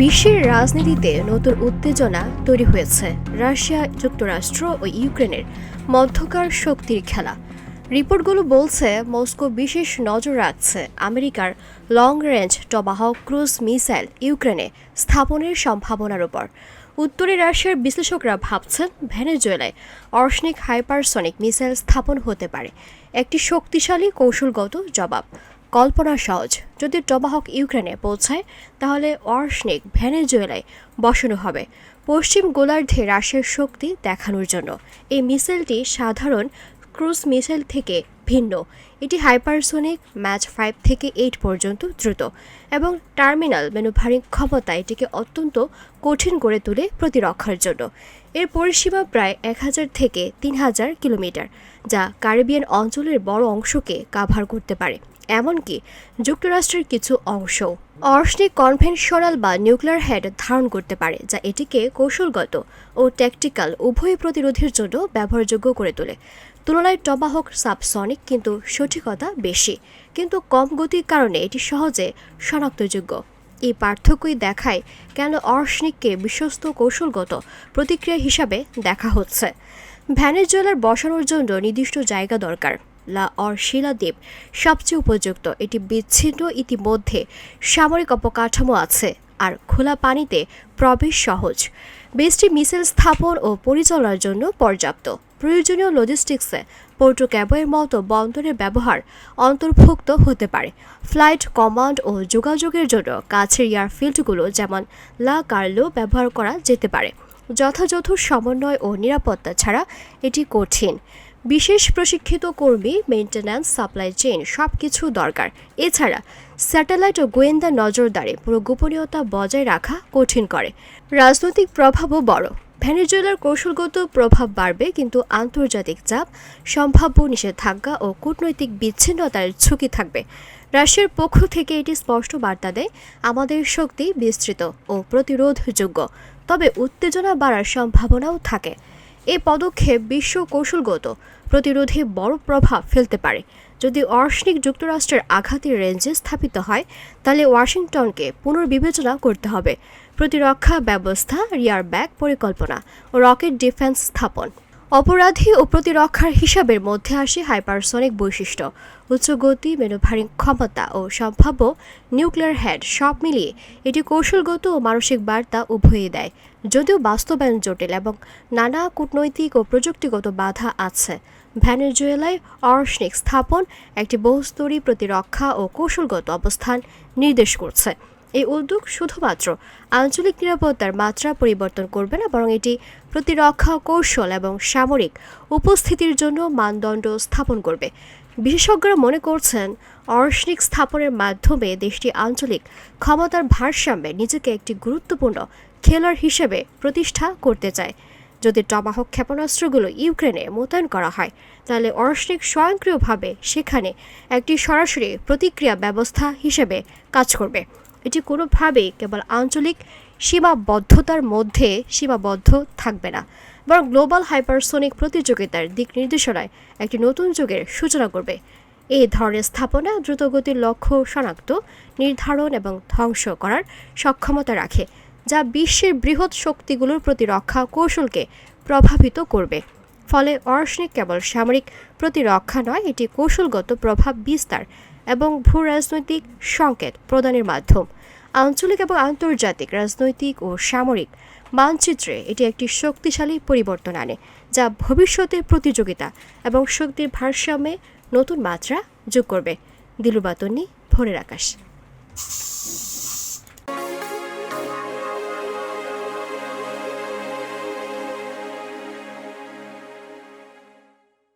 বিশ্বের রাজনীতিতে নতুন উত্তেজনা তৈরি হয়েছে। রাশিয়া, যুক্তরাষ্ট্র ও ইউক্রেনের মধ্যকার শক্তির খেলা। রিপোর্টগুলো বলছে, মস্কো বিশেষ নজর রাখছে আমেরিকার long range Tomahawk cruise missile ইউক্রেনে স্থাপনের সম্ভাবনার উপর। উত্তরে রাশিয়ার বিশ্লেষকরা ভাবছেন, ভেনেজুয়েলায় অর্শনিক হাইপারসনিক মিসাইল স্থাপন হতে পারে। একটি শক্তিশালী কৌশলগত জবাব। কল্পনা সহজ। যদি টমাহক ইউক্রেনে পৌঁছায়, তাহলে অর্শনিক ভেনেজুয়েলায় বসানো হবে। পশ্চিম গোলার্ধে রাশিয়ার শক্তি দেখানোর জন্য। এই মিসাইলটি সাধারণ ক্রুজ মিসাইল থেকে ভিন্ন। এটি হাইপারসোনিক ম্যাচ ফাইভ থেকে এইট পর্যন্ত দ্রুত এবং টার্মিনাল ম্যানুভারিং ক্ষমতা এটিকে অত্যন্ত কঠিন করে তোলে প্রতিরক্ষার জন্য। এর পরিসীমা প্রায় এক হাজার থেকে তিন হাজার কিলোমিটার, যা ক্যারিবিয়ান অঞ্চলের বড় অংশকে কাভার করতে পারে। এমনকি যুক্তরাষ্ট্রের কিছু অংশ অর্শনিক কনভেনশনাল বা নিউক্লিয়ার হেড ধারণ করতে পারে, যা এটিকে কৌশলগত ও ট্যাকটিক্যাল উভয় প্রতিরোধের জন্য ব্যবহারযোগ্য করে তোলে। তুলনায় টমাহক সাবসনিক কিন্তু সঠিকতা বেশি, কিন্তু কম গতির কারণে এটি সহজে শনাক্তযোগ্য। এই পার্থক্যই দেখায় কেন অর্শনিককে বিশ্বস্ত কৌশলগত প্রতিক্রিয়া হিসাবে দেখা হচ্ছে। ভ্যানের ভ্যানেজুয়েলার বসানোর জন্য নির্দিষ্ট জায়গা দরকার। লা অর শিলাদ্বীপ সবচেয়ে উপযুক্ত। এটি বিচ্ছিন্ন ইতিমধ্যে। সামরিক অবকাঠামো আছে আর খোলা পানিতে প্রবেশ সহজ। বেসটি মিসাইল স্থাপন ও পরিচালনার জন্য পর্যাপ্ত। প্রয়োজনীয় লজিস্টিক্সে পোর্টো ক্যাবয়ের মতো বন্দরের ব্যবহার অন্তর্ভুক্ত হতে পারে। ফ্লাইট কমান্ড ও যোগাযোগের জন্য কাছের এয়ারফিল্ডগুলো যেমন লা কার্লো ব্যবহার করা যেতে পারে। যথাযথ সমন্বয় ও নিরাপত্তা ছাড়া এটি কঠিন। বিশেষ প্রশিক্ষিত কর্মী মেইনটেন্যান্স সাপ্লাই চেইন সব কিছু দরকার। এছাড়া স্যাটেলাইট ও গোয়েন্দা নজরদারি পুরো গোপনীয়তা বজায় রাখা কঠিন করে। রাজনৈতিক প্রভাবও বড়। ভেনেজুয়েলার কৌশলগত প্রভাব বাড়বে, কিন্তু আন্তর্জাতিক চাপ, সম্ভাব্য নিষেধাজ্ঞা ও কূটনৈতিক বিচ্ছিন্নতার ঝুঁকি থাকবে। রাশিয়ার পক্ষ থেকে এটি স্পষ্ট বার্তা দেয়, আমাদের শক্তি বিস্তৃত ও প্রতিরোধযোগ্য। তবে উত্তেজনা বাড়ার সম্ভাবনাও থাকে। এই পদক্ষেপ বিশ্ব কৌশলগত প্রতিরোধে বড় প্রভাব ফেলতে পারে। যদি অর্শনিক যুক্তরাষ্ট্রের আঘাতের রেঞ্জে স্থাপিত হয়, তাহলে ওয়াশিংটনকে পুনর্বিবেচনা করতে হবে। প্রতিরক্ষা ব্যবস্থা, রিয়ার ব্যাক পরিকল্পনা ও রকেট ডিফেন্স স্থাপন। অপরাধী ও প্রতিরক্ষার হিসাবের মধ্যে আসে হাইপারসনিক বৈশিষ্ট্য। উচ্চ গতি ম্যানুভারিং ক্ষমতা ও সম্ভাব্য নিউক্লিয়ার হেড সব মিলিয়ে এটি কৌশলগত ও মানসিক বার্তা উভয়ই দেয়, যদিও বাস্তবায়ন জটিল এবং নানা কূটনৈতিক ও প্রযুক্তিগত বাধা আছে। ভ্যানেজুয়েলায় অর্শনিক স্থাপন একটি বহুস্তরী প্রতিরক্ষা ও কৌশলগত অবস্থান নির্দেশ করছে। এই উদ্যোগ শুধুমাত্র আঞ্চলিক নিরাপত্তার মাত্রা পরিবর্তন করবে না, বরং এটি প্রতিরক্ষা কৌশল এবং সামরিক উপস্থিতির জন্য মানদণ্ড স্থাপন করবে। বিশেষজ্ঞরা মনে করছেন অর্শনিক স্থাপনের মাধ্যমে দেশটি আঞ্চলিক ক্ষমতার ভারসাম্যে নিজেকে একটি গুরুত্বপূর্ণ খেলোয়াড় হিসেবে প্রতিষ্ঠা করতে চায়। যদি টমাহক ক্ষেপণাস্ত্রগুলো ইউক্রেনে মোতায়েন করা হয়, তাহলে অর্শনিক স্বয়ংক্রিয়ভাবে সেখানে একটি সরাসরি প্রতিক্রিয়া ব্যবস্থা হিসেবে কাজ করবে। এটি কোনোভাবেই কেবল আঞ্চলিক সীমাবদ্ধতার মধ্যে সীমাবদ্ধ থাকবে না, বরং গ্লোবাল হাইপারসোনিক প্রতিযোগিতার দিক নির্দেশনায় একটি নতুন যুগের সূচনা করবে। এই ধরনের স্থাপনা দ্রুতগতির লক্ষ্য শনাক্ত, নির্ধারণ এবং ধ্বংস করার সক্ষমতা রাখে, যা বিশ্বের বৃহৎ শক্তিগুলোর প্রতিরক্ষা কৌশলকে প্রভাবিত করবে। ফলে অর্শনিক কেবল সামরিক প্রতিরক্ষা নয়, এটি কৌশলগত প্রভাব বিস্তার এবং ভূ রাজনৈতিক সংকেত প্রদানের মাধ্যম। আঞ্চলিক এবং আন্তর্জাতিক রাজনৈতিক ও সামরিক মানচিত্রে এটি একটি শক্তিশালী পরিবর্তন আনে, যা ভবিষ্যতে প্রতিযোগিতা এবং শক্তির ভারসাম্যে নতুন মাত্রা যোগ করবে। দিলুবাতনি ভোরের আকাশ।